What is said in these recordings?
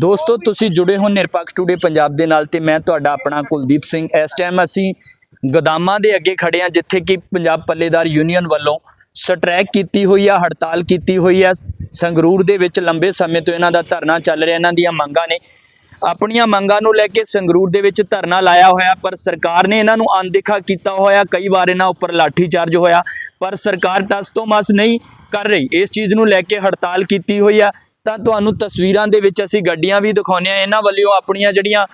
ਦੋਸਤੋ, ਤੁਸੀਂ ਜੁੜੇ ਹੋ ਨਿਰਪੱਖ ਟੂਡੇ ਪੰਜਾਬ ਦੇ ਨਾਲ ਤੇ ਮੈਂ ਤੁਹਾਡਾ ਆਪਣਾ ਕੁਲਦੀਪ ਸਿੰਘ। ਇਸ ਟਾਈਮ ਅਸੀਂ ਗੋਦਾਮਾਂ ਦੇ ਅੱਗੇ ਖੜੇ ਹਾਂ, ਜਿੱਥੇ ਕਿ ਪੰਜਾਬ ਪੱਲੇਦਾਰ ਯੂਨੀਅਨ ਵੱਲੋਂ ਸਟ੍ਰੈਕ ਕੀਤੀ ਹੋਈ ਆ, ਹੜਤਾਲ ਕੀਤੀ ਹੋਈ ਆ। ਸੰਗਰੂਰ ਦੇ ਵਿੱਚ ਲੰਬੇ ਸਮੇਂ ਤੋਂ ਇਹਨਾਂ ਦਾ ਧਰਨਾ ਚੱਲ ਰਿਹਾ, ਇਹਨਾਂ ਦੀਆਂ ਮੰਗਾਂ ਨੇ। ਆਪਣੀਆਂ ਮੰਗਾਂ ਨੂੰ ਲੈ ਕੇ ਸੰਗਰੂਰ ਦੇ ਵਿੱਚ ਧਰਨਾ ਲਾਇਆ ਹੋਇਆ, ਪਰ ਸਰਕਾਰ ਨੇ ਇਹਨਾਂ ਨੂੰ ਅਣਦੇਖਾ ਕੀਤਾ ਹੋਇਆ। ਕਈ ਵਾਰ ਇਹਨਾਂ ਉੱਪਰ ਲਾਠੀ ਚਾਰਜ ਹੋਇਆ, ਪਰ ਸਰਕਾਰ ਟਸ ਤੋਂ ਮਸ ਨਹੀਂ ਕਰ ਰਹੀ। ਇਸ ਚੀਜ਼ ਨੂੰ ਲੈ ਕੇ ਹੜਤਾਲ ਕੀਤੀ ਹੋਈ ਆ। ਤਾਂ ਤੁਹਾਨੂੰ ਤਸਵੀਰਾਂ ਦੇ ਵਿੱਚ ਅਸੀਂ ਗੱਡੀਆਂ ਵੀ ਦਿਖਾਉਂਦੇ ਆ ਇਹਨਾਂ ਵੱਲੋਂ ਆਪਣੀਆਂ ਜਿਹੜੀਆਂ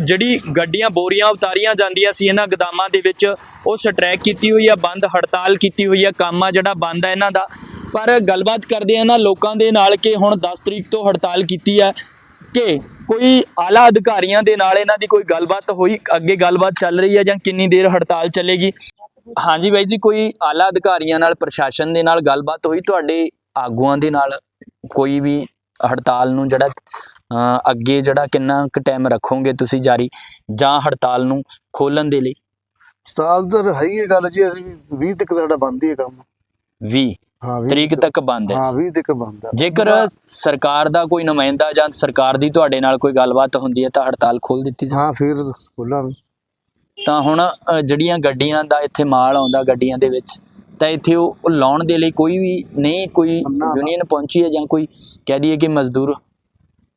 ਜਿਹੜੀ ਗੱਡੀਆਂ ਬੋਰੀਆਂ ਉਤਾਰੀਆਂ ਜਾਂਦੀਆਂ ਸੀ, ਇਹਨਾਂ ਗਦਾਮਾਂ ਦੇ ਵਿੱਚ ਉਹ ਸਟ੍ਰੈਕ ਕੀਤੀ ਹੋਈ ਆ, ਬੰਦ ਹੜਤਾਲ ਕੀਤੀ ਹੋਈ ਆ, ਕੰਮ ਆ ਜਿਹੜਾ ਬੰਦ ਆ ਇਹਨਾਂ ਦਾ। ਪਰ ਗੱਲਬਾਤ ਕਰਦੇ ਆ ਇਹਨਾਂ ਲੋਕਾਂ ਦੇ ਨਾਲ ਕਿ ਹੁਣ 10 ਤਰੀਕ ਤੋਂ ਹੜਤਾਲ ਕੀਤੀ ਹੈ ਕਿ ਕੋਈ ਆਲਾ ਅਧਿਕਾਰੀਆਂ ਦੇ ਨਾਲ ਇਹਨਾਂ ਦੀ ਕੋਈ ਗੱਲਬਾਤ ਹੋਈ ਅੱਗੇ ਗੱਲਬਾਤ ਚੱਲ ਰਹੀ ਹੈ ਜਾਂ ਕਿੰਨੀ ਦੇਰ ਹੜਤਾਲ ਚੱਲੇਗੀ? ਹਾਂਜੀ ਬਾਈ ਜੀ ਕੋਈ ਆਲਾ ਅਧਿਕਾਰੀਆਂ ਨਾਲ ਪ੍ਰਸ਼ਾਸਨ ਦੇ ਨਾਲ ਗੱਲਬਾਤ ਹੋਈ? ਤੁਹਾਡੇ ਆਗੂਆਂ ਦੇ ਨਾਲ ਕੋਈ ਵੀ ਹੜਤਾਲ ਨੂੰ ਜਿਹੜਾ ਅੱਗੇ ਜਿਹੜਾ ਕਿੰਨਾ ਕੁ ਟਾਈਮ ਰੱਖੋਗੇ ਤੁਸੀਂ ਜਾਰੀ ਜਾਂ ਹੜਤਾਲ ਨੂੰ ਖੋਲਣ ਦੇ ਲਈ? ਸਾਲ ਤਾਂ ਹੈ ਹੀ ਗੱਲ ਜੀ ਅਸੀਂ 20 ਤੱਕ ਸਾਡਾ ਬੰਦ ਹੀ ਹੈ ਕੰਮ। 20 ਹਾਂ 20 ਤਰੀਕ ਤੱਕ ਬੰਦ ਹੈ। ਹਾਂ 20 ਤੱਕ ਬੰਦ ਹੈ। ਜੇਕਰ ਸਰਕਾਰ ਦਾ ਕੋਈ ਨੁਮਾਇੰਦਾ ਜਾਂ ਸਰਕਾਰ ਦੀ ਤੁਹਾਡੇ ਨਾਲ ਕੋਈ ਗੱਲਬਾਤ ਹੁੰਦੀ ਹੈ ਤਾਂ ਹੜਤਾਲ ਖੋਲ ਦਿੱਤੀ ਹਾਂ ਫਿਰ ਸਕੂਲਾਂ ਵਿੱਚ ਤਾਂ ਹੁਣ ਅ, ਜਿਹੜੀਆਂ ਗੱਡੀਆਂ ਦਾ ਇੱਥੇ ਮਾਲ ਆਉਂਦਾ ਗੱਡੀਆਂ ਦੇ ਵਿੱਚ ਤਾਂ ਇੱਥੇ ਉਹ ਉਹ ਲਾਉਣ ਦੇ ਲਈ ਕੋਈ ਵੀ ਨਹੀਂ ਕੋਈ ਨਾ, ਨਾ। ਯੂਨੀਅਨ ਪਹੁੰਚੀ ਹੈ ਜਾਂ ਕੋਈ ਕਹਿ ਦਈਏ ਕਿ ਮਜ਼ਦੂਰ?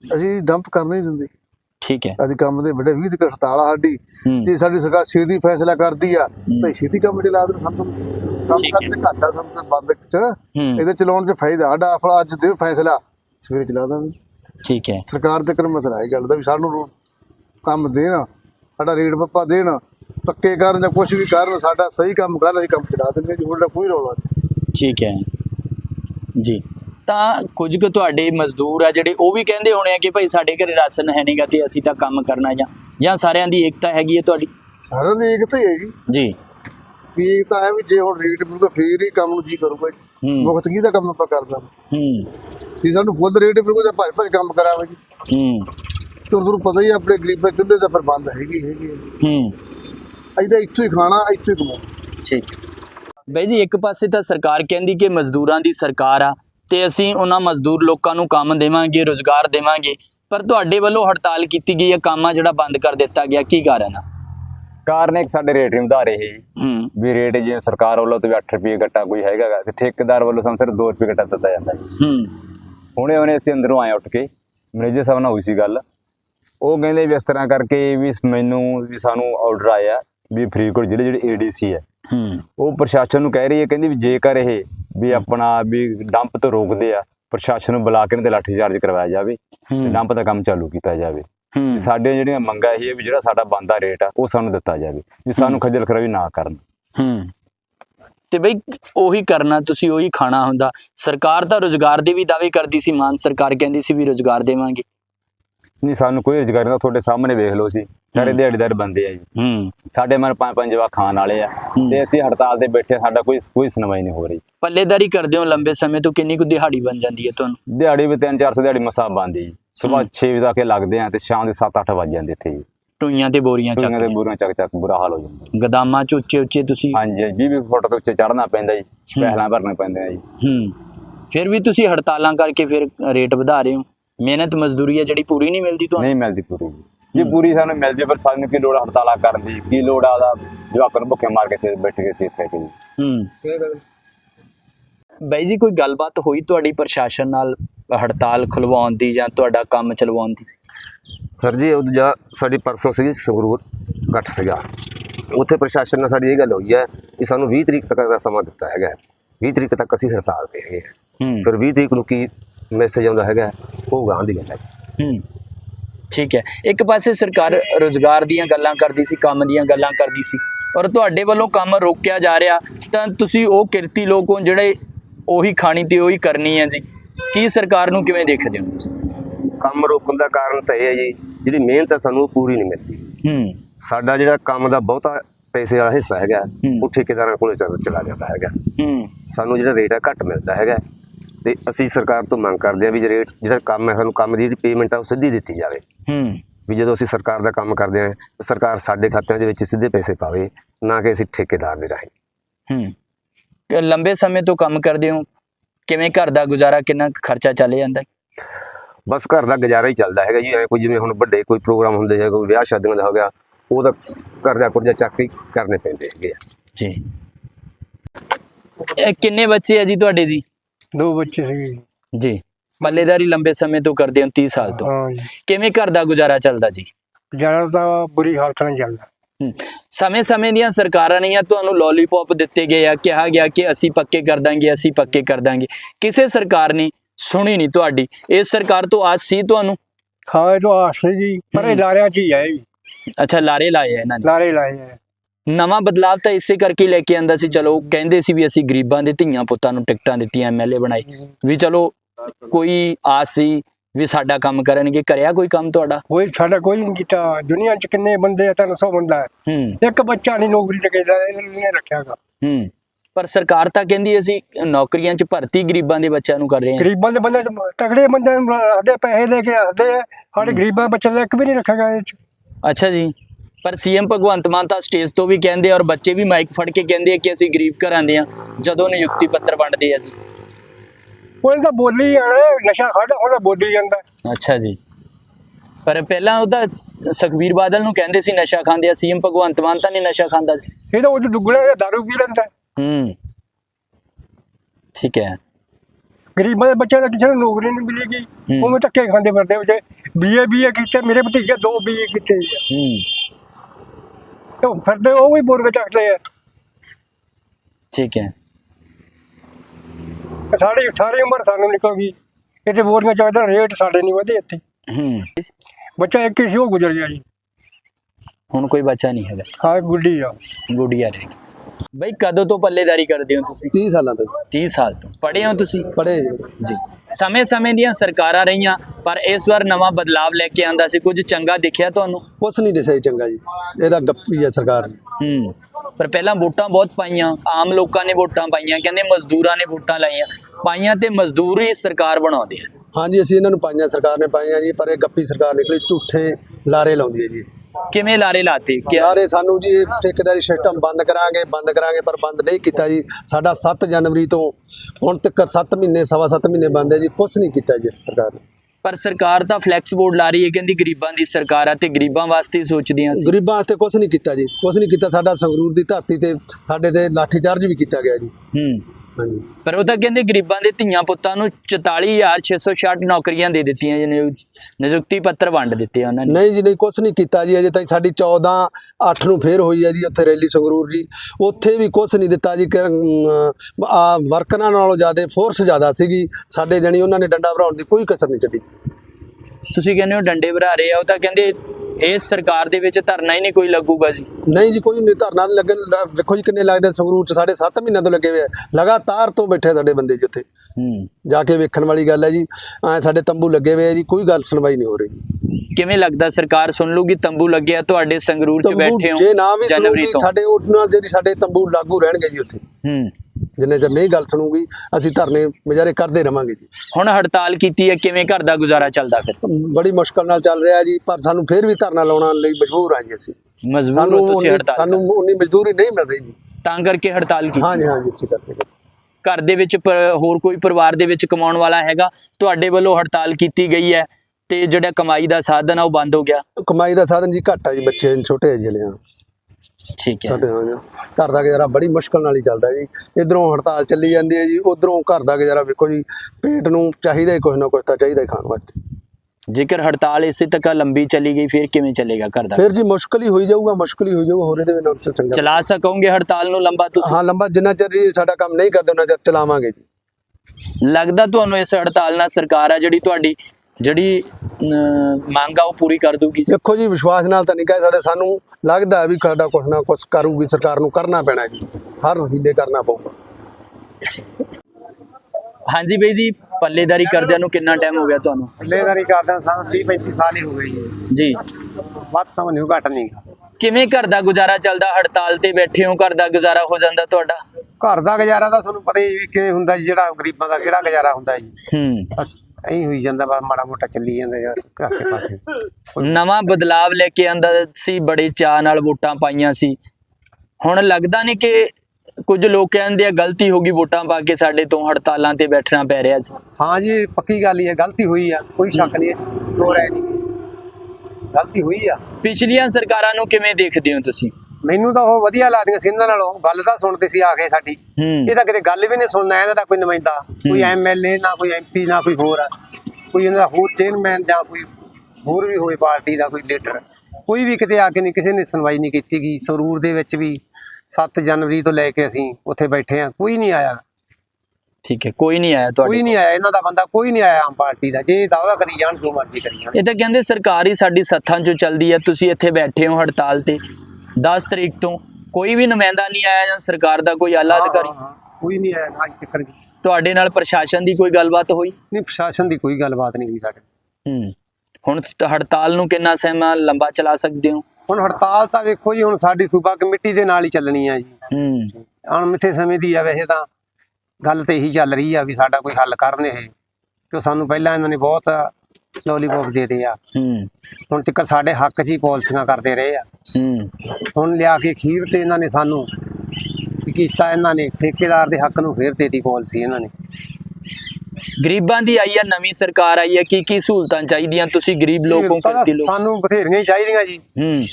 ਅਸੀਂ ਡੰਪ ਕਰ ਨਹੀਂ ਦਿੰਦੇ। ਠੀਕ ਹੈ। ਅਸੀਂ ਕੰਮ ਦੇ ਵੱਡੇ 20 ਤੱਕ ਹੜਤਾਲ ਆ ਸਾਡੀ। ਹੂੰ। ਜੇ ਸਾਡੀ ਸਰਕਾਰ ਛੇਤੀ ਫੈਸਲਾ ਕਰਦੀ ਆ ਤਾਂ ਛੇਤੀ ਕੰਮ ਚਲਾ ਦੇਣ ਸਾਨੂੰ। ਕੰਮ ਠੀਕ ਹੈ। ਕਰਦੇ ਘਾਟਾ ਸਾਨੂੰ ਤਾਂ ਬੰਦ ਚ। ਹੂੰ। ਇਹਦੇ ਚਲਾਉਣ ਚ ਫਾਇਦਾ ਸਾਡਾ ਆਪਣਾ ਅੱਜ ਦੇ ਫੈਸਲਾ। ਸਵੇਰੇ ਚਲਾ ਦਾਂਗੇ। ਠੀਕ ਹੈ। ਸਰਕਾਰ ਤੇ ਕਰ ਮਸਲਾ ਹੈ ਗੱਲ ਦਾ ਵੀ ਸਾਨੂੰ ਰੋ- ਕੰਮ ਦੇਣ ਸਾਡਾ ਰੇਟ ਪੱਪਾ ਦੇਣ ਪੱਕੇ ਕਰਨ ਜਾਂ ਕੁਝ ਵੀ ਕਰਨ ਸਾਡਾ ਸਹੀ ਕੰਮ ਕਰਨ ਅਸੀਂ ਕੰਮ ਚਲਾ ਦਿੰਦੇ ਜੀ ਹੋਰ ਕੋਈ ਰੌਲਾ ਨਹੀਂ। ਠੀਕ ਹੈ। ਜੀ। ਤਾਂ ਕੁਝ ਕੁ ਤੁਹਾਡੇ ਮਜ਼ਦੂਰ ਆ ਜਿਹੜੇ ਉਹ ਵੀ ਕਹਿੰਦੇ ਹੋਣੇ ਆ ਕਿ ਭਾਈ ਸਾਡੇ ਘਰੇ ਰਾਸ਼ਨ ਹੈ ਨਹੀਂਗਾ ਤੇ ਅਸੀਂ ਤਾਂ ਕੰਮ ਕਰਨਾ ਜਾਂ ਜਾਂ ਸਾਰਿਆਂ ਦੀ ਏਕਤਾ ਹੈਗੀ ਹੈ ਤੁਹਾਡੀ? ਸਾਰਿਆਂ ਦੀ ਏਕਤਾ ਹੀ ਹੈ ਜੀ। ਜੀ। ਵੀ ਏਕਤਾ ਹੈ ਵੀ ਜੇ ਹੁਣ ਰੇਟ ਮਿਲੂਗਾ ਫੇਰ ਹੀ ਕੰਮ ਨੂੰ ਜੀ ਕਰੂਗਾ ਮੁਫਤ ਕੀ ਦਾ ਕੰਮ ਆਪਾਂ ਕਰਦਾ ਹੂੰ। ਜੇ ਸਾਨੂੰ ਫੁੱਲ ਰੇਟ ਮਿਲੂਗਾ ਤਾਂ ਭੱਜ ਭੱਜ ਕੰਮ ਕਰਾਂਗੇ ਜੀ। ਹੂੰ। ਤੁਰ ਤੁਰ ਪਤਾ ਹੀ ਆ ਆਪਣੇ ਗਰੀਬਾਂ ਚੁੱਲ੍ਹੇ ਦਾ ਪ੍ਰਬੰਧ ਹੈਗੀ ਹੈਗੀ ਹੂੰ। ਅਸੀਂ ਤਾਂ ਇੱਥੋਂ ਹੀ ਖਾਣਾ ਇੱਥੋਂ ਹੀ ਕਮਾਉਣਾ। ਠੀਕ। ਬਈ ਜੀ ਇੱਕ ਪਾਸੇ ਤਾਂ ਸਰਕਾਰ ਕਹਿੰਦੀ ਕਿ ਮਜ਼ਦੂਰਾਂ ਦੀ ਸਰਕਾਰ ਆ ਤੇ ਅਸੀਂ ਉਹਨਾਂ ਮਜ਼ਦੂਰ ਲੋਕਾਂ ਨੂੰ ਕੰਮ ਦੇਵਾਂਗੇ ਰੋਜ਼ਗਾਰ ਦੇਵਾਂਗੇ ਪਰ ਤੁਹਾਡੇ ਵੱਲੋਂ ਹੜਤਾਲ ਕੀਤੀ ਗਈ ਹੈ ਕੰਮ ਆ ਜਿਹੜਾ ਬੰਦ ਕਰ ਦਿੱਤਾ ਗਿਆ ਕੀ ਕਾਰਨ ਆ? ਕਾਰਨ ਇੱਕ ਸਾਡੇ ਰੇਟ ਨਹੀਂ ਵਧਾ ਰਹੇ ਵੀ ਰੇਟ ਜਿਵੇਂ ਸਰਕਾਰ ਵੱਲੋਂ ਤੇ ਵੀ 8 ਰੁਪਏ ਗੱਟਾ ਕੋਈ ਹੈਗਾ ਗਾ ਤੇ ਠੇਕੇਦਾਰ ਵੱਲੋਂ ਸਾਨੂੰ ਸਿਰਫ 2 ਰੁਪਏ ਗੱਟਾ ਦਿੱਤਾ ਜਾਂਦਾ ਹੂੰ। ਹੁਣੇ ਹੁਣੇ ਅਸੀਂ ਅੰਦਰੋਂ ਆਏ ਉੱਠ ਕੇ ਮੈਨੇਜਰ ਸਾਹਿਬ ਨਾਲ ਹੋਈ ਸੀ ਗੱਲ। ਉਹ ਕਹਿੰਦੇ ਵੀ ਇਸ ਤਰ੍ਹਾਂ ਕਰਕੇ ਵੀ ਮੈਨੂੰ ਵੀ ਸਾਨੂੰ ਆਰਡਰ ਆਇਆ ਵੀ ਫਰੀਦਕੋਟ ਜਿਹੜੇ ਜਿਹੜੇ ਏਡੀਸੀ ਹੈ। ਹੂੰ। ਉਹ ਪ੍ਰਸ਼ਾਸਨ ਨੂੰ ਕਹਿ ਰਹੀ ਹੈ ਕਹਿੰਦੀ ਵੀ ਜੇਕਰ ਇਹ ਵੀ ਆਪਣਾ ਵੀ ਡੰਪ ਤੋਂ ਰੋਕਦੇ ਆ ਪ੍ਰਸ਼ਾਸਨ ਨੂੰ ਬੁਲਾ ਕੇ ਇਹਨਾਂ ਦੇ ਲਾਠੀ ਚਾਰਜ ਕਰਵਾਇਆ ਜਾਵੇ ਤੇ ਡੰਪ ਦਾ ਕੰਮ ਚਾਲੂ ਕੀਤਾ ਜਾਵੇ। ਸਾਡੀਆਂ ਜਿਹੜੀਆਂ ਮੰਗਾਂ ਇਹ ਵੀ ਜਿਹੜਾ ਸਾਡਾ ਬੰਦਾ ਰੇਟ ਆ ਉਹ ਸਾਨੂੰ ਦਿੱਤਾ ਜਾਵੇ ਵੀ ਸਾਨੂੰ ਖੱਜਲ ਖਰਾਬੀ ਨਾ ਕਰਨ। ਹੂੰ। ਤੇ ਬਈ ਉਹੀ ਕਰਨਾ ਤੁਸੀਂ ਉਹੀ ਖਾਣਾ ਹੁੰਦਾ। ਸਰਕਾਰ ਤਾਂ ਰੋਜ਼ਗਾਰ ਦੇ ਵੀ ਦਾਅਵੇ ਕਰਦੀ ਸੀ ਮਾਨ ਸਰਕਾਰ ਕਹਿੰਦੀ ਸੀ ਵੀ ਰੋਜ਼ਗਾਰ ਦੇਵਾਂਗੇ। ਨਹੀਂ ਸਾਨੂੰ ਕੋਈ ਰੁਜ਼ਗਾਰ ਨਹੀਂ ਤੁਹਾਡੇ ਸਾਹਮਣੇ ਵੇਖ ਲਓ ਸੀ ਸਾਰੇ। ਦਿਹਾੜੀਦਾਰ ਬੰਦੇ ਆ ਜੀ। ਹੂੰ। ਸਾਡੇ ਮਨ ਪੰਜ ਪੰਜ ਜਵਾ ਖਾਣ ਵਾਲੇ ਆ। ਤੇ ਅਸੀਂ ਹੜਤਾਲ ਤੇ ਬੈਠੇ ਸਾਡਾ ਕੋਈ ਕੋਈ ਸੁਣਵਾਈ ਨਹੀਂ ਹੋ ਰਹੀ। ਪੱਲੇਦਾਰੀ ਕਰਦੇ ਹੋ ਲੰਬੇ ਸਮੇਂ ਤੋਂ ਕਿੰਨੀ ਕੁ ਦਿਹਾੜੀ ਬਣ ਜਾਂਦੀ ਹੈ ਤੁਹਾਨੂੰ? ਦਿਹਾੜੀ ਵੀ 3-400 ਦਿਹਾੜੀ ਮਸਾ ਬੰਦੀ ਜੀ। ਸਵੇਰ 6 ਵਜੇ ਤੱਕ ਲੱਗਦੇ ਆ ਤੇ ਸ਼ਾਮ ਦੇ 7-8 ਵੱਜ ਜਾਂਦੇ ਇੱਥੇ ਜੀ। ਟੁਈਆਂ ਤੇ ਬੋਰੀਆਂ ਚੱਕ ਚੁੰਗਾਂ ਦੇ ਕੇ। ਬੁਰਾ ਚੱਕ ਚੱਕ ਬੁਰਾ ਹਾਲ ਹੋ ਜਾਂਦਾ। ਗਦਾਮਾਂ ਚ ਉੱਚੇ ਉੱਚੇ ਤੁਸੀਂ ਹਾਂਜੀ 20 ਫੁੱਟ ਤੋਂ ਉੱਚੇ ਚੜ੍ਹਨਾ ਪੈਂਦਾ ਜੀ ਸਪੈਹਲਾਂ ਭਰਨੇ ਪੈਂਦੇ ਆ ਜੀ। ਹੂੰ। ਫਿਰ ਵੀ ਤੁਸੀਂ ਹੜਤਾਲਾਂ ਕਰਕੇ ਫਿਰ ਰੇਟ ਵਧਾ ਰਹੇ ਹੋ। ਮਿਹਨਤ ਮਜ਼ਦੂਰੀ ਹੈ ਜਿਹੜੀ ਪੂਰੀ ਨਹੀਂ ਮਿਲਦੀ ਤੁਹਾਨੂੰ? ਨਹੀਂ ਮਿਲਦੀ ਪੂਰੀ ਜੀ। ਪੂਰੀ ਸਾਨੂੰ ਮਿਲ ਜੇ ਪਰ ਸਾਨੂੰ ਕੀ ਲੋੜ ਆ ਹੜਤਾਲਾਂ ਕਰਨ ਦੀ? ਕੀ ਲੋੜ ਆ ਦਾ ਜਵਾਕਾਂ ਨੂੰ ਭੁੱਖੇ ਮਾਰ ਕੇ ਬੈਠ ਕੇ ਸੀ ਇੱਥੇ ਜੀ। ਹੂੰ। ਬਾਈ ਜੀ ਕੋਈ ਗੱਲਬਾਤ ਹੋਈ ਤੁਹਾਡੀ ਪ੍ਰਸ਼ਾਸਨ ਨਾਲ ਹੜਤਾਲ ਖੁਲਵਾਉਣ ਦੀ ਜਾਂ ਤੁਹਾਡਾ ਕੰਮ ਚਲਵਾਉਣ ਦੀ? ਸਰ ਜੀ ਉਹ ਦੂਜਾ ਸਾਡੀ ਪਰਸੋਂ ਸੀਗੀ ਸੰਗਰੂਰ ਘੱਟ ਸੀਗਾ। ਉੱਥੇ ਪ੍ਰਸ਼ਾਸਨ ਨਾਲ ਸਾਡੀ ਇਹ ਗੱਲ ਹੋਈ ਹੈ ਕਿ ਸਾਨੂੰ 20 ਤਰੀਕ ਤੱਕ ਦਾ ਸਮਾਂ ਦਿੱਤਾ ਹੈਗਾ ਹੈ। 20 ਤਰੀਕ ਤੱਕ ਅਸੀਂ ਹੜਤਾਲ ਤੇ ਹੈਗੇ ਫਿਰ 20 ਤਰੀਕ ਨੂੰ ਕੀ ਮੈਸੇਜ ਆਉਂਦਾ ਹੈਗਾ ਉਹ ਗਾਂ ਦੀ ਗੱਲ ਹੈ। ਹੂੰ। ਠੀਕ ਹੈ। ਇੱਕ ਪਾਸੇ ਸਰਕਾਰ ਰੋਜ਼ਗਾਰ ਦੀਆਂ ਗੱਲਾਂ ਕਰਦੀ ਸੀ ਕੰਮ ਦੀਆਂ ਗੱਲਾਂ ਕਰਦੀ ਸੀ ਪਰ ਤੁਹਾਡੇ ਵੱਲੋਂ ਕੰਮ ਰੋਕਿਆ ਜਾ ਰਿਹਾ। ਤਾਂ ਤੁਸੀਂ ਉਹ ਕਿਰਤੀ ਲੋਕ ਹੋ ਜਿਹੜੇ ਉਹੀ ਖਾਣੀ ਤੇ ਉਹੀ ਕਰਨੀ ਹੈ ਜੀ। ਕੀ ਸਰਕਾਰ ਨੂੰ ਕਿਵੇਂ ਦੇਖਦੇ ਹੋ ਤੁਸੀਂ? ਕੰਮ ਰੋਕਣ ਦਾ ਕਾਰਨ ਤਾਂ ਇਹ ਹੈ ਜੀ ਜਿਹੜੀ ਮਿਹਨਤ ਹੈ ਸਾਨੂੰ ਪੂਰੀ ਨਹੀਂ ਮਿਲਦੀ। ਹੂੰ। ਸਾਡਾ ਜਿਹੜਾ ਕੰਮ ਦਾ ਬਹੁਤਾ ਪੈਸੇ ਵਾਲਾ ਹਿੱਸਾ ਹੈਗਾ। ਉਹ ਠੇਕੇਦਾਰਾਂ ਕੋਲੇ ਚੱਲ ਚਲਾ ਜਾਂਦਾ ਹੈਗਾ। ਹੂੰ। ਸਾਨੂੰ ਜਿਹੜਾ ਰੇਟ ਹੈ ਘੱਟ ਮਿਲਦਾ ਹੈਗਾ। ਤੇ ਅਸੀਂ ਸਰਕਾਰ ਤੋਂ ਮੰਗ ਕਰਦੇ ਹਾਂ ਵੀ ਰੇਟ ਜਿਹੜਾ ਕੰਮ ਹੈ ਸਾਨੂੰ ਕੰਮ ਦੀ ਜਿਹੜੀ ਪੇਮੈਂਟ ਹੈ ਉਹ ਸਿੱਧੀ ਦਿੱਤੀ ਜਾਵੇ। ਹੂੰ। ਵੀ ਜਦੋਂ ਅਸੀਂ ਸਰਕਾਰ ਦਾ ਕੰਮ ਕਰਦੇ ਤਾਂ ਸਰਕਾਰ ਸਾਡੇ ਖਾਤਿਆਂ ਦੇ ਵਿੱਚ ਸਿੱਧੇ ਪੈਸੇ ਪਾਵੇ ਨਾ ਕਿ ਅਸੀਂ ਠੇਕੇਦਾਰ ਦੇ ਰਾਹੀਂ। ਹੂੰ। ਲੰਬੇ ਸਮੇਂ ਤੋਂ ਕੰਮ ਕਰਦੇ ਹੋ? ਕਿਵੇਂ ਘਰ ਦਾ ਗੁਜ਼ਾਰਾ ਕਿੰਨਾ ਖਰਚਾ ਚੱਲ ਜਾਂਦਾ ਬਸ ਘਰ ਦਾ ਗੁਜ਼ਾਰਾ ਹੀ ਚੱਲਦਾ ਹੈਗਾ ਜੀ ਐ ਕੋਈ ਜਿਵੇਂ ਹੁਣ ਵੱਡੇ ਕੋਈ ਪ੍ਰੋਗਰਾਮ ਹੁੰਦੇ ਹੈ ਕੋਈ ਵਿਆਹ ਸ਼ਾਦੀਆਂ ਦਾ ਹੋ ਗਿਆ ਉਹ ਤਾਂ ਕਰਜ਼ਾ ਕੁਰਜ਼ਾ ਚੱਕ ਕੇ ਕਰਨੇ ਪੈਂਦੇ ਹੈਗੇ ਆ। ਜੀ। ਇਹ ਕਿੰਨੇ ਬੱਚੇ ਆ ਜੀ ਤੁਹਾਡੇ ਜੀ? ਦੋ ਬੱਚੇ ਸੀਗੇ ਜੀ। ਪੱਲੇਦਾਰੀ ਲੰਬੇ ਸਮੇਂ ਤੋਂ ਕਰਦੇ ਹੋ 30 ਸਾਲ ਤੋਂ। ਹਾਂ ਜੀ। ਕਿਵੇਂ ਘਰ ਦਾ ਗੁਜ਼ਾਰਾ ਚੱਲਦਾ ਜੀ? ਜ਼ਿਆਦਾ ਤਾਂ ਬੁਰੀ ਹਾਲਤ ਨਾਲ ਚੱਲਦਾ। ਸਮੇਂ-ਸਮੇਂ ਦੀਆਂ ਸਰਕਾਰਾਂ ਨੇ ਜਾਂ ਤੁਹਾਨੂੰ ਲੋਲੀਪੌਪ ਦਿੱਤੇ ਗਏ ਆ ਕਿਹਾ ਗਿਆ ਕਿ ਅਸੀਂ ਪੱਕੇ ਕਰ ਦਾਂਗੇ ਅਸੀਂ ਪੱਕੇ ਕਰ ਦਾਂਗੇ। ਕਿਸੇ ਸਰਕਾਰ ਨੇ ਸੁਣੀ ਨਹੀਂ ਤੁਹਾਡੀ। ਇਸ ਸਰਕਾਰ ਤੋਂ ਆਸ ਸੀ ਤੁਹਾਨੂੰ? ਹਾਂ ਇਹ ਤਾਂ ਆਸ ਸੀ ਜੀ ਪਰ ਇਹ। ਲਾਰਿਆਂ ਚ ਹੀ ਹੈ ਇਹ ਵੀ ਅੱਛਾ ਲਾਰੇ ਲਾਏ ਆ ਇਹਨਾਂ ਨੇ? ਲਾਰੇ ਲਾਏ ਹੈ ਨਵਾਂ ਬਦਲਾਵ ਤਾਂ ਇਸੇ ਕਰਕੇ ਲੈ ਕੇ ਆਂਦਾ ਸੀ ਚਲੋ ਕਹਿੰਦੇ ਸੀ ਵੀ ਅਸੀਂ ਗਰੀਬਾਂ ਦੇ ਧੀਆਂ ਪੁੱਤਾਂ ਨੂੰ ਟਿਕਟਾਂ ਦਿੱਤੀਆਂ ਐਮਐਲਏ ਬਣਾਏ। ਵੀ ਚਲੋ ਕੋਈ ਆਸ ਸੀ ਵੀ ਸਾਡਾ ਕੰਮ ਕਰਨਗੇ ਕਰਿਆ ਕੋਈ ਕੰਮ ਤੁਹਾਡਾ? ਕੋਈ ਸਾਡਾ ਕੋਈ ਨਹੀਂ ਕੀਤਾ। ਦੁਨੀਆ ਚ ਕਿੰਨੇ ਬੰਦੇ ਆ 300 ਬੰਦਾ ਹੈ। ਇੱਕ ਬੱਚਾ ਨਹੀਂ ਨੌਕਰੀ ਤੇ ਕਹਿੰਦਾ ਇਹਨਾਂ ਰੱਖਿਆਗਾ ਹੂੰ। ਪਰ ਸਰਕਾਰ ਤਾਂ ਕਹਿੰਦੀ ਅਸੀਂ ਨੌਕਰੀਆਂ 'ਚ ਭਰਤੀ ਗਰੀਬਾਂ ਦੇ ਬੱਚਿਆਂ ਨੂੰ ਕਰ ਰਹੇ ਹਾਂ। ਗਰੀਬਾਂ ਦੇ ਬੰਦੇ ਤਗੜੇ ਬੰਦੇ ਸਾਡੇ ਪੈਸੇ ਲੈ ਕੇ ਆਦੇ ਸਾਡੇ ਗਰੀਬਾਂ ਬੱਚੇ ਦਾ ਇੱਕ ਵੀ ਨਹੀਂ ਰੱਖੇਗਾ ਇਹ ਚ। ਅੱਛਾ ਜੀ। ਪਰ ਸੀਐਮ ਭਗਵੰਤ ਮਾਨ ਤਾਂ ਸਟੇਜ ਤੋਂ ਵੀ ਕਹਿੰਦੇ ਔਰ ਬੱਚੇ ਵੀ ਮਾਈਕ ਫੜ ਕੇ ਕਹਿੰਦੇ ਕਿ ਅਸੀਂ ਗਰੀਬ ਘਰਾਂ ਦੇ ਆ ਜਦੋਂ ਨਿਯੁਕਤੀ ਪੱਤਰ ਵੰਡਦੇ ਆ ਅਸੀਂ। ਉਹ ਤਾਂ ਬੋਲੀ ਜਾਣਾ ਨਸ਼ਾ ਖਾਦਾ ਉਹਦਾ ਬੋਲੀ ਜਾਂਦਾ। ਅੱਛਾ ਜੀ। ਪਰ ਪਹਿਲਾਂ ਉਹਦਾ ਸੁਖਬੀਰ ਬਾਦਲ ਨੂੰ ਕਹਿੰਦੇ ਸੀ ਨਸ਼ਾ ਖਾਂਦੇ ਆ ਸੀਐਮ ਭਗਵੰਤ ਮਾਨ ਤਾਂ ਨਹੀਂ ਨਸ਼ਾ ਖਾਂਦਾ ਸੀ। ਇਹ ਤਾਂ ਉਹ ਦੁੱਗਣਾ ਜਿਹਾ ਦਾਰੂ ਪੀ ਲੈਂਦਾ। ਹੂੰ। ਠੀਕ ਹੈ। ਗਰੀਬਾਂ ਦੇ ਬੱਚਿਆਂ ਦਾ ਕਿਸੇ ਨੂੰ ਨੌਕਰੀ ਨਹੀਂ ਮਿਲੇਗੀ। ਉਹ ਮੈਂ ਧੱਕੇ ਖਾਂਦੇ ਫਿਰਦੇ ਵਿਚੇ ਬੀਏ ਬੀਏ ਕੀਤੇ ਮੇਰੇ ਭਤੀਜੇ ਦੋ ਬੀਏ ਕੀਤੇ। ਹੂੰ। ਤੇ ਫਿਰਦੇ ਉਹ ਵੀ ਬੋਰ ਵਿੱਚ ਆ। ਠੀਕ ਹੈ। ਤੇ ਸਾਰੀ ਉਮਰ ਸਾਨੂੰ ਨਿਕਲ ਗਈ ਇਹਦੇ ਬੋਰੀਆਂ ਚੱਕਦਾ ਰੇਟ ਸਾਡੇ ਨਹੀਂ ਵਧੇ ਇੱਥੇ। ਹੂੰ। ਬੱਚਾ ਇੱਕ ਹੀ ਉਹ ਗੁਜ਼ਰ ਗਿਆ ਜੀ। ਹੁਣ ਕੋਈ ਬੱਚਾ ਨਹੀਂ ਹੈਗਾ। ਹਾਂ ਗੁੱਡੀ ਆ। ਗੁੜੀਆ ਰਹਿ। ਗਈ ਬਈ ਕਦੋਂ ਤੋਂ ਪੱਲੇਦਾਰੀ ਕਰਦੇ ਹੋ ਤੁਸੀਂ? 30 ਸਾਲਾਂ ਤੋਂ। 30 ਸਾਲ ਤੋਂ। ਪੜ੍ਹੇ ਹੋ ਤੁਸੀਂ? ਪੜੇ ਜੀ। ਸਮੇਂ-ਸਮੇਂ ਦੀਆਂ ਸਰਕਾਰਾਂ ਰਹੀਆਂ ਪਰ ਇਸ ਵਾਰ ਨਵਾਂ ਬਦਲਾਵ ਲੈ ਕੇ ਆਂਦਾ ਸੀ। ਕੁਝ ਚੰਗਾ ਦਿਖਿਆ ਤੁਹਾਨੂੰ? ਕੁਛ ਨਹੀਂ ਦਿਸਿਆ ਜੀ ਚੰਗਾ ਜੀ। ਇਹਦਾ ਗੱਪੀ ਹੈ ਸਰਕਾਰ। ਹੂੰ। ਪਰ ਪਹਿਲਾਂ ਵੋਟਾਂ ਬਹੁਤ ਪਾਈਆਂ। ਆਮ ਲੋਕਾਂ ਨੇ ਵੋਟਾਂ ਪਾਈਆਂ। ਕਹਿੰਦੇ ਮਜ਼ਦੂਰਾਂ ਨੇ ਵੋਟਾਂ ਲਾਈਆਂ। ਪਾਈਆਂ ਤੇ ਮਜ਼ਦੂਰ ਹੀ ਸਰਕਾਰ ਬਣਾਉਂਦੇ ਆ ਹਾਂਜੀ ਅਸੀਂ ਇਹਨਾਂ ਨੂੰ ਪਾਈਆਂ ਸਰਕਾਰ ਨੇ ਪਾਈਆਂ ਜੀ ਪਰ ਇਹ ਗੱਪੀ ਸਰਕਾਰ ਨਿਕਲੀ ਝੂਠੇ ਲਾਰੇ ਲਾਉਂਦੀ ਹੈ ਜੀ। ਕਿਵੇਂ ਲਾਰੇ ਲਾਤੇ? ਕਿ ਲਾਰੇ ਸਾਨੂੰ ਜੀ ਇਹ ਠੇਕੇਦਾਰੀ ਸਿਸਟਮ ਬੰਦ ਕਰਾਂਗੇ ਬੰਦ ਕਰਾਂਗੇ ਪਰ ਬੰਦ ਨਹੀਂ ਕੀਤਾ ਜੀ। ਸਾਡਾ 7 ਜਨਵਰੀ ਤੋਂ ਹੁਣ ਤੱਕ 7 ਮਹੀਨੇ ਸਵਾ 7 ਮਹੀਨੇ ਬੰਦ ਹੈ ਜੀ। ਕੁਛ ਨਹੀਂ ਕੀਤਾ ਜੀ ਸਰਕਾਰ ਨੇ। ਪਰ ਸਰਕਾਰ ਤਾਂ ਫਲੈਕਸ ਬੋਰਡ ਲਾ ਰਹੀ ਹੈ ਕਹਿੰਦੀ ਗਰੀਬਾਂ ਦੀ ਸਰਕਾਰ ਆ ਤੇ ਗਰੀਬਾਂ ਵਾਸਤੇ ਹੀ ਸੋਚਦੀਆਂ ਸੀ ਗਰੀਬਾਂ ਵਾਸਤੇ ਕੁਛ ਨਹੀਂ ਕੀਤਾ ਜੀ। ਕੁਛ ਨਹੀਂ ਕੀਤਾ ਸਾਡਾ ਸੰਗਰੂਰ ਦੀ ਧਰਤੀ ਤੇ ਸਾਡੇ ਤੇ ਲਾਠੀ ਚਾਰਜ ਵੀ ਕੀਤਾ ਗਿਆ ਜੀ। ਹੂੰ। ਹਾਂਜੀ। ਪਰ ਉਹ ਤਾਂ ਕਹਿੰਦੇ ਗਰੀਬਾਂ ਦੇ ਧੀਆਂ ਪੁੱਤਾਂ ਨੂੰ 44666 ਨੌਕਰੀਆਂ ਦੇ ਦਿੱਤੀਆਂ ਨਿਯੁਕਤੀ ਪੱਤਰ ਵੰਡ ਦਿੱਤੇ ਉਹਨਾਂ ਨੇ। ਨਹੀਂ ਜੀ ਨਹੀਂ ਕੁਛ ਨਹੀਂ ਕੀਤਾ ਜੀ ਅਜੇ ਤਾਈਂ ਸਾਡੀ 14 8 ਨੂੰ ਫੇਰ ਹੋਈ ਹੈ ਜੀ ਉੱਥੇ ਰੈਲੀ ਸੰਗਰੂਰ ਜੀ। ਉੱਥੇ ਵੀ ਕੁਛ ਨਹੀਂ ਦਿੱਤਾ ਜੀ ਆ ਵਰਕਰਾਂ ਨਾਲੋਂ ਜ਼ਿਆਦਾ ਫੋਰਸ ਜ਼ਿਆਦਾ ਸੀਗੀ। ਸਾਡੇ ਜਣੀ ਉਹਨਾਂ ਨੇ ਡੰਡਾ ਭਰਾਉਣ ਦੀ ਕੋਈ ਕਸਰ ਨਹੀਂ ਛੱਡੀ। ਤੁਸੀਂ ਕਹਿੰਦੇ ਹੋ ਡੰਡੇ ਭਰਾ ਰਹੇ ਆ ਉਹ ਤਾਂ ਕਹਿੰਦੇ ਇਸ ਸਰਕਾਰ ਦੇ ਵਿੱਚ ਧਰਨਾ ਹੀ ਨਹੀਂ ਕੋਈ ਲੱਗੂਗਾ ਜੀ। ਨਹੀਂ ਜੀ ਕੋਈ ਨਹੀਂ ਧਰਨਾ ਨੀ ਲੱਗਣ ਵੇਖੋ ਜੀ ਕਿੰਨੇ ਲੱਗਦੇ ਸੰਗਰੂਰ ਚ ਸਾਡੇ 7 ਮਹੀਨਿਆਂ ਤੋਂ ਲੱਗੇ ਹੋਏ ਆ। ਲਗਾਤਾਰ ਤੋਂ ਬੈਠੇ ਸਾਡੇ ਬੰਦੇ ਜੀ ਉੱਥੇ ਹੂੰ। ਜਾ ਕੇ ਵੇਖਣ ਵਾਲੀ ਗੱਲ ਹੈ ਜੀ। ਐ ਸਾਡੇ ਤੰਬੂ ਲੱਗੇ ਹੋਏ ਆ ਜੀ ਕੋਈ ਗੱਲ ਸੁਣਵਾਈ ਨਹੀਂ ਹੋ ਰਹੀ। ਕਿਵੇਂ ਲੱਗਦਾ ਸਰਕਾਰ ਸੁਣ ਲੂਗੀ? ਤੰਬੂ ਲੱਗਿਆ ਤੁਹਾਡੇ ਸੰਗਰੂਰ 'ਚ ਬੈਠੇ ਹੋ ਜੇ ਨਾ ਵੀ ਸੁਣੂਗੀ ਸਾਡੇ ਉਹਨਾਂ ਜਿਹੜੀ ਸਾਡੇ ਤੰਬੂ ਲਾਗੂ ਰਹਿਣਗੇ ਜੀ ਉੱਥੇ। ਹੂੰ। ਜਿੰਨੇ ਚਿਰ ਨਹੀਂ ਗੱਲ ਸੁਣੂਗੀ ਅਸੀਂ ਧਰਨੇ ਮੁਜ਼ਾਹਰੇ ਕਰਦੇ ਰਵਾਂਗੇ ਜੀ। ਹੁਣ ਹੜਤਾਲ ਕੀਤੀ ਹੈ ਕਿਵੇਂ ਘਰ ਦਾ ਗੁਜ਼ਾਰਾ ਚੱਲਦਾ ਫਿਰ? ਬੜੀ ਮੁਸ਼ਕਲ ਨਾਲ ਚੱਲ ਰਿਹਾ ਜੀ ਪਰ ਸਾਨੂੰ ਫਿਰ ਵੀ ਧਰਨਾ ਲਾਉਣ ਲਈ ਮਜਬੂਰ ਹਾਂ ਜੀ ਅਸੀਂ। ਮਜਬੂਰ ਸਾਨੂੰ ਹੋ ਤੁਸੀਂ ਉਨੀ- ਹੜਤਾਲ ਸਾਨੂੰ ਉਨੀ ਮਜ਼ਦੂਰੀ ਨਹੀਂ ਮਿਲ ਰਹੀ ਜੀ। ਤਾਂ ਕਰਕੇ ਹੜਤਾਲ ਕੀਤੀ। ਹਾਂਜੀ ਹਾਂਜੀ ਅਸੀਂ ਕਰਦੇ ਹਾਂ। ਘਰ ਦੇ ਵਿੱਚ ਹੋਰ ਕੋਈ ਪਰਿਵਾਰ ਦੇ ਵਿੱਚ ਕਮਾਉਣ ਵਾਲਾ ਹੈਗਾ? ਤੁਹਾਡੇ ਵੱਲੋਂ ਹੜਤਾਲ ਕੀਤੀ ਗਈ ਹੈ ਤੇ ਜਿਹੜਾ ਕਮਾਈ ਦਾ ਸਾਧਨ ਆ ਉਹ ਬੰਦ ਹੋ ਗਿਆ। ਕਮਾਈ ਦਾ ਸਾਧਨ ਜੀ ਘੱਟ ਆ ਜੀ ਬੱਚੇ ਛੋਟੇ ਆ ਜਿਹੜੇ ਆ। ਠੀਕ ਹੈ। ਸਾਡੇ ਹਾਂ ਜੀ ਘਰ ਦਾ ਗੁਜ਼ਾਰਾ ਬੜੀ ਮੁਸ਼ਕਲ ਨਾਲ ਹੀ ਚੱਲਦਾ ਜੀ। ਇਧਰੋਂ ਹੜਤਾਲ ਚੱਲੀ ਜਾਂਦੀ ਹੈ ਜੀ ਉਧਰੋਂ ਘਰ ਦਾ ਗੁਜ਼ਾਰਾ ਵੇਖੋ ਜੀ ਪੇਟ ਨੂੰ ਚਾਹੀਦਾ ਹੀ ਕੁਝ ਨਾ ਕੁਝ ਤਾਂ ਚਾਹੀਦਾ ਹੀ ਖਾਣ ਵਾਸਤੇ। ਜੇਕਰ ਹੜਤਾਲ ਇਸੇ ਤੱਕ ਲੰਬੀ ਚਲੀ ਗਈ ਫਿਰ ਕਿਵੇਂ ਚੱਲੇਗਾ ਘਰ ਦਾ? ਫਿਰ ਜੀ ਮੁਸ਼ਕਲ ਹੀ ਹੋਈ ਜਾਊਗਾ ਮੁਸ਼ਕਲ ਹੀ ਹੋਈ ਜਾਊਗਾ ਹੋਰ ਇਹਦੇ ਨਾਲ ਚੱਲ ਚੰਗਾ। ਚਲਾ ਸਕੋਗੇ ਹੜਤਾਲ ਨੂੰ ਲੰਬਾ ਤੁਸੀਂ? ਹਾਂ ਲੰਬਾ ਜਿੰਨਾ ਚਿਰ ਜੀ ਸਾਡਾ ਕੰਮ ਨਹੀਂ ਕਰਦੇ ਉਹਨਾਂ ਚਿਰ ਚਲਾਵਾਂਗੇ ਜੀ। ਲੱਗਦਾ ਤੁਹਾਨੂੰ ਇਸ ਹੜਤਾਲ ਨਾਲ ਸਰਕਾਰ ਆ ਜਿਹੜੀ ਤੁਹਾਡੀ ਜਿਹੜੀ ਮੰਗ ਆ ਉਹ ਪੂਰੀ ਕਰ ਦੂਗੀ ਦੇਖੋ ਜੀ ਵਿਸ਼ਵਾਸ ਨਾਲ ਤਾਂ ਨਹੀਂ ਕਹਿ ਸਕਦੇ ਸਾਨੂੰ। ਲੱਗਦਾ ਵੀ ਸਾਡਾ ਕੁਝ ਨਾ ਕੁਝ ਕਰੂਗੀ ਸਰਕਾਰ ਨੂੰ ਕਰਨਾ ਪੈਣਾ ਜੀ। ਹਰ ਹੀਲੇ ਕਰਨਾ ਪਊਗਾ। ਹਾਂਜੀ ਬਈ ਜੀ ਪੱਲੇਦਾਰੀ ਕਰਦਿਆਂ ਨੂੰ ਕਿੰਨਾ ਟਾਈਮ ਹੋ ਗਿਆ ਤੁਹਾਨੂੰ? ਪੱਲੇਦਾਰੀ ਕਰਦਾ ਸਾਨੂੰ 30 35 ਸਾਲ ਹੀ ਹੋ ਗਏ ਜੀ। ਜੀ। ਵੱਧ ਤਾਂ ਨਹੀਂ ਘਟ ਨਹੀਂ। ਕਿਵੇਂ ਘਰ ਦਾ ਗੁਜ਼ਾਰਾ ਚੱਲਦਾ? ਹੜਤਾਲ ਤੇ ਬੈਠੇ ਹੋ ਘਰ ਦਾ ਗੁਜ਼ਾਰਾ ਹੋ ਜਾਂਦਾ ਤੁਹਾਡਾ? ਘਰ ਦਾ ਗੁਜ਼ਾਰਾ ਤਾਂ ਤੁਹਾਨੂੰ ਪਤਾ ਹੀ ਵੀ ਕਿਵੇਂ ਹੁੰਦਾ ਜੀ ਜਿਹੜਾ ਗਰੀਬਾਂ ਦਾ ਕਿਹੜਾ ਗੁਜ਼ਾਰਾ ਹੁੰਦਾ ਜੀ। ਹੂੰ। ਐਂ ਹੋਈ ਜਾਂਦਾ ਬਸ ਮਾੜਾ ਮੋਟਾ ਚੱਲੀ ਜਾਂਦਾ ਯਾਰ ਕਾਸੇ ਪਾਸੇ। ਨਵਾਂ ਬਦਲਾਵ ਲੈ ਕੇ ਆਂਦਾ ਸੀ ਬੜੇ ਚਾਅ ਨਾਲ ਵੋਟਾਂ ਪਾਈਆਂ ਸੀ। ਹੁਣ ਲੱਗਦਾ ਨਹੀਂ ਕਿ ਕੁਝ ਲੋਕ ਕਹਿੰਦੇ ਆ ਗਲਤੀ ਹੋ ਗਈ ਵੋਟਾਂ ਪਾ ਕੇ ਸਾਡੇ ਤੋਂ ਹੜਤਾਲਾਂ ਤੇ ਬੈਠਣਾ ਪੈ ਰਿਹਾ ਸੀ। ਹਾਂ ਜੀ ਪੱਕੀ ਗੱਲ ਹੀ ਹੈ ਗਲਤੀ ਹੋਈ ਆ ਕੋਈ ਸ਼ੱਕ ਨਹੀਂ ਹੋ ਰਿਹਾ ਨਹੀਂ ਗਲਤੀ ਹੋਈ ਆ। ਪਿਛਲੀਆਂ ਸਰਕਾਰਾਂ ਨੂੰ ਕਿਵੇਂ ਦੇਖਦੇ ਹੋ ਤੁਸੀਂ? ਮੈਨੂੰ ਤਾਂ ਉਹ ਵਧੀਆ ਲੱਗਦੀਆਂ ਸੀ ਇਹਨਾਂ ਨਾਲੋਂ ਗੱਲ ਤਾਂ ਸੁਣਦੇ ਸੀ ਆ ਕੇ ਸਾਡੀ। ਇਹ ਤਾਂ ਕਿਤੇ ਗੱਲ ਵੀ ਨਹੀਂ ਸੁਣਨਾ ਇਹਨਾਂ ਦਾ ਕੋਈ ਨੁਮਾਇੰਦਾ ਕੋਈ ਐਮਐਲਏ ਨਾ ਕੋਈ ਐਮਪੀ ਨਾ ਕੋਈ ਹੋਰ ਆ। ਕੋਈ ਇਹਨਾਂ ਦਾ ਹੋਰ ਚੇਅਰਮੈਨ ਜਾਂ ਕੋਈ ਹੋਰ ਵੀ ਹੋਵੇ ਪਾਰਟੀ ਦਾ ਕੋਈ ਲੀਡਰ। ਕੋਈ ਵੀ ਕਿਤੇ ਆ ਕੇ ਨਹੀਂ ਕਿਸੇ ਨੇ ਸੁਣਵਾਈ ਨਹੀਂ ਕੀਤੀ ਗਈ। ਸਰੂਰ ਦੇ ਵਿੱਚ ਵੀ 7 ਜਨਵਰੀ ਤੋਂ ਲੈ ਕੇ ਅਸੀਂ ਉੱਥੇ ਬੈਠੇ ਆ ਕੋਈ ਨਹੀਂ ਆਇਆ। ਠੀਕ ਹੈ ਕੋਈ ਨਹੀਂ ਆਇਆ ਕੋਈ ਤੁਹਾਡੇ ਨਹੀਂ ਆਇਆ ਇਹਨਾਂ ਦਾ ਬੰਦਾ ਕੋਈ ਨਹੀਂ ਆਇਆ ਆਮ ਪਾਰਟੀ ਦਾ। ਜੇ ਦਾਅਵਾ ਕਰੀ ਜਾਣ ਜੋ ਮਰਜ਼ੀ ਕਰੀ ਜਾਣ। ਇਹ ਤਾਂ ਕਹਿੰਦੇ ਸਰਕਾਰ ਹੀ ਸਾਡੀ ਸੱਥਾਂ 'ਚੋਂ ਚੱਲਦੀ ਹੈ ਤੁਸੀਂ ਇੱਥੇ ਬੈਠੇ ਹੋ ਹੜਤਾਲ ਤੇ। 10 ਤਰੀਕ ਤੋਂ ਕੋਈ ਵੀ ਨੁਮਾਇੰਦਾ ਨਹੀਂ ਆਇਆ ਜਾਂ ਸਰਕਾਰ ਦਾ ਕੋਈ ਆਲਾ ਅਧਿਕਾਰੀ? ਕੋਈ ਨਹੀਂ ਆਇਆ ਅੱਜ ਤੱਕ ਨਹੀਂ ਤੁਹਾਡੇ ਨਾਲ ਪ੍ਰਸ਼ਾਸਨ ਦੀ ਕੋਈ ਗੱਲਬਾਤ ਹੋਈ? ਪ੍ਰਸ਼ਾਸਨ ਦੀ ਕੋਈ ਗੱਲਬਾਤ ਨਹੀਂ ਹੋਈ ਸਾਡੇ। ਹੂੰ। ਹੁਣ ਹੜਤਾਲ ਨੂੰ ਕਿੰਨਾ ਸਮਾਂ ਲੰਬਾ ਚਲਾ ਸਕਦੇ ਹੋ? ਹੁਣ ਹੜਤਾਲ ਤਾਂ ਵੇਖੋ ਜੀ ਹੁਣ ਸਾਡੀ ਸੂਬਾ ਕਮੇਟੀ ਦੇ ਨਾਲ ਹੀ ਚੱਲਣੀ ਆ ਜੀ। ਹੂੰ। ਅਣਮਿੱਥੇ ਸਮੇਂ ਦੀ ਆ ਵੈਸੇ ਤਾਂ ਗੱਲ ਤੇ ਇਹੀ ਚੱਲ ਰਹੀ ਆ ਵੀ ਸਾਡਾ ਕੋਈ ਹੱਲ ਕਰਨ ਇਹ। ਕਿ ਸਾਨੂੰ ਪਹਿਲਾਂ ਇਹਨਾਂ ਨੇ ਬਹੁਤ ਲੋਲੀਪੌਪ ਦੇ ਦੇ ਆ। ਹੂੰ। ਹੁਣ ਤੱਕ ਸਾਡੇ ਹੱਕ 'ਚ ਹੀ ਪਾਲਿਸੀਆਂ ਕਰਦੇ ਰਹੇ ਆ। ਹੂੰ। ਹੁਣ ਲਿਆ ਕੇ ਖੀਰ ਤੇ ਇਹਨਾਂ ਨੇ ਸਾਨੂੰ ਕੀ ਕੀਤਾ ਇਹਨਾਂ ਨੇ ਠੇਕੇਦਾਰ ਦੇ ਹੱਕ ਨੂੰ ਫੇਰ ਦੇਤੀ ਪਾਲਿਸੀ ਇਹਨਾਂ ਨੇ। ਗਰੀਬਾਂ ਦੀ ਆਈ ਹੈ ਨਵੀਂ ਸਰਕਾਰ ਆਈ ਹੈ ਕੀ ਕੀ ਸਹੂਲਤਾਂ ਚਾਹੀਦੀਆਂ ਤੁਸੀਂ ਗਰੀਬ ਲੋਕੋਂ ਤਾਂ ਕਰਤੀ ਲੋਕ ਸਾਨੂੰ ਬਥੇਰੀਆਂ ਹੀ ਚਾਹੀਦੀਆਂ ਜੀ। ਹੂੰ।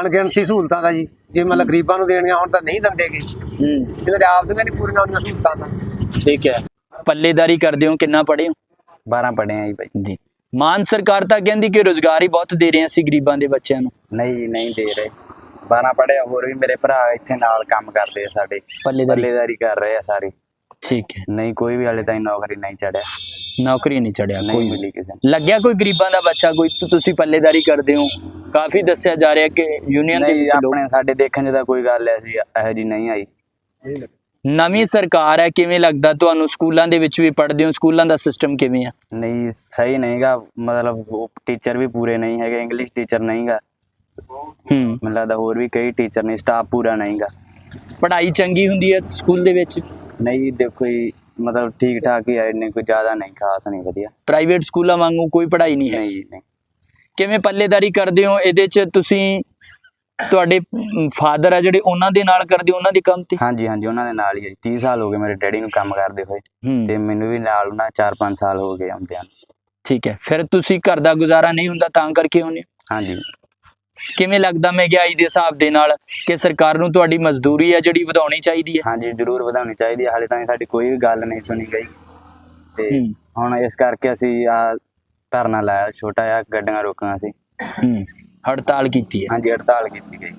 ਅਣਗਿਣਤੀ ਸਹੂਲਤਾਂ ਦਾ ਜੀ। ਜੇ ਮਤਲਬ ਗਰੀਬਾਂ ਨੂੰ ਦੇਣੀਆਂ ਹੁਣ ਤਾਂ ਨਹੀਂ ਦਿੰਦੇਗੇ ਹੂੰ। ਇਹਨਾਂ ਦੇ ਆਪ ਦੀਆਂ ਨਹੀਂ ਪੂਰੀਆਂ ਹੁੰਦੀਆਂ ਸਹੂਲਤਾਂ ਤਾਂ। ਠੀਕ ਹੈ। ਪੱਲੇਦਾਰੀ ਕਰਦੇ ਹੋ ਕਿੰਨਾ ਪੜ੍ਹੇ ਹੋ? 12 ਪੜ੍ਹੇ ਆ ਜੀ ਭਾਈ ਜੀ। ਮਾਨ ਸਰਕਾਰ ਤਾਂ ਕਹਿੰਦੀ ਕਿ ਰੋਜ਼ਗਾਰ ਹੀ ਬਹੁਤ ਦੇ ਰਹੇ ਸੀ ਗਰੀਬਾਂ ਦੇ ਬੱਚਿਆਂ ਨੂੰ। ਨਹੀਂ ਨਹੀਂ ਦੇ ਰਹੇ। 12 ਪੜ੍ਹੇ ਆ, ਹੋਰ ਵੀ ਮੇਰੇ ਭਰਾ ਇੱਥੇ ਨਾਲ ਕੰਮ ਕਰਦੇ ਆ ਸਾਡੇ। ਪੱਲੇਦਾਰੀ। ਪੱਲੇਦਾਰੀ ਕਰ ਰਹੇ ਆ ਸਾਰੇ। ਠੀਕ ਹੈ। ਨਹੀਂ ਕੋਈ ਵੀ ਹਾਲੇ ਤਾਈਂ ਨੌਕਰੀ ਨਹੀਂ ਚੜਿਆ ਨੌਕਰੀ ਨਹੀਂ ਚੜਿਆ ਨਹੀਂ ਕੋਈ ਮਿਲੀ ਕਿਸੇ ਨੂੰ। ਲੱਗਿਆ ਕੋਈ ਗਰੀਬਾਂ ਦਾ ਬੱਚਾ ਕੋਈ? ਤੁ- ਤੁਸੀਂ ਪੱਲੇਦਾਰੀ ਕਰਦੇ ਹੋ। ਕਾਫੀ ਦੱਸਿਆ ਜਾ ਰਿਹਾ ਕਿ ਯੂਨੀਅਨ ਦੇ ਨਹੀਂ ਵਿੱਚ ਲੋਕ ਆਪਣੇ ਸਾਡੇ ਦੇਖਣ 'ਚ ਤਾਂ ਕੋਈ ਗੱਲ ਐਸੀ ਇਹੋ ਜੀ ਨਹੀਂ ਆਈ। ਨਵੀਂ ਸਰਕਾਰ ਹੈ ਕਿਵੇਂ ਲੱਗਦਾ ਤੁਹਾਨੂੰ? ਸਕੂਲਾਂ ਦੇ ਵਿੱਚ ਵੀ ਪੜ੍ਹਦੇ ਹੋ ਸਕੂਲਾਂ ਦਾ ਸਿਸਟਮ ਕਿਵੇਂ ਆ? ਨਹੀਂ ਸਹੀ ਨਹੀਂਗਾ ਮਤਲਬ ਟੀਚਰ ਵੀ ਪੂਰੇ ਨਹੀਂ ਹੈਗੇ ਇੰਗਲਿਸ਼ ਟੀਚਰ ਨਹੀਂਗਾ ਹੂੰ। ਮੈਨੂੰ ਲੱਗਦਾ ਹੋਰ ਵੀ ਕਈ ਟੀਚਰ ਨਹੀਂ ਸਟਾਫ ਪੂਰਾ ਨਹੀਂਗਾ ਪੜ੍ਹਾਈ ਚੰਗੀ ਹੁੰਦੀ ਹੈ ਸਕੂਲ ਦੇ ਵਿੱਚ? ਨਹੀਂ ਦੇਖੋ ਜੀ ਮਤਲਬ ਠੀਕ ਠਾਕ ਹੀ ਆ ਇੰਨੇ ਕੋਈ ਜ਼ਿਆਦਾ ਨਹੀਂ ਖਾਸ ਨਹੀਂ ਵਧੀਆ। ਪ੍ਰਾਈਵੇਟ ਸਕੂਲਾਂ ਵਾਂਗੂ ਕੋਈ ਪੜ੍ਹਾਈ ਨਹੀਂ ਹੈ? ਨਹੀਂ ਨਹੀਂ। ਕਿਵੇਂ ਪੱਲੇਦਾਰੀ ਕਰਦੇ ਹੋ? ਇਹਦੇ 'ਚ ਤੁਸੀਂ ਤੁਹਾਡੇ ਫਾਦਰ ਆ ਜਿਹੜੇ ਉਹਨਾਂ ਦੇ ਨਾਲ ਕਰਦੇ ਉਹਨਾਂ ਦੇ ਕੰਮ ਤੇ? ਹਾਂਜੀ ਹਾਂਜੀ ਉਹਨਾਂ ਦੇ ਨਾਲ ਹੀ ਹੈ ਜੀ। 30 ਸਾਲ ਹੋ ਗਏ ਮੇਰੇ ਡੈਡੀ ਨੂੰ ਕੰਮ ਕਰਦੇ ਹੋਏ। ਤੇ ਮੈਨੂੰ ਵੀ ਨਾਲ ਉਹਨਾਂ 4-5 ਸਾਲ ਹੋ ਗਏ ਆਉਂਦਿਆਂ। ਠੀਕ ਹੈ। ਫਿਰ ਤੁਸੀਂ ਘਰ ਦਾ ਗੁਜ਼ਾਰਾ ਨਹੀਂ ਹੁੰਦਾ ਤਾਂ ਕਰਕੇ ਹੁੰਦੇ ਹੋ? ਹਾਂਜੀ। ਕਿਵੇਂ ਲੱਗਦਾ ਮਹਿੰਗਾਈ ਦੇ ਹਿਸਾਬ ਦੇ ਨਾਲ ਕਿ ਸਰਕਾਰ ਨੂੰ ਤੁਹਾਡੀ ਮਜ਼ਦੂਰੀ ਹੈ ਜਿਹੜੀ ਵਧਾਉਣੀ ਚਾਹੀਦੀ ਹੈ? ਹਾਂਜੀ ਜ਼ਰੂਰ ਵਧਾਉਣੀ ਚਾਹੀਦੀ ਹੈ ਹਾਲੇ ਤਾਂ ਸਾਡੀ ਕੋਈ ਵੀ ਗੱਲ ਨਹੀਂ ਸੁਣੀ ਗਈ। ਤੇ। ਹੁਣ ਇਸ ਕਰਕੇ ਅਸੀਂ ਆ ਧਰਨਾ ਲਾਇਆ ਛੋਟਾ ਜਿਹਾ ਗੱਡੀਆਂ ਰੋਕੀਆਂ ਸੀ। ਹੂੰ। ਹੜਤਾਲ ਕੀਤੀ ਹੈ। ਹਾਂਜੀ ਹੜਤਾਲ ਕੀਤੀ ਗਈ।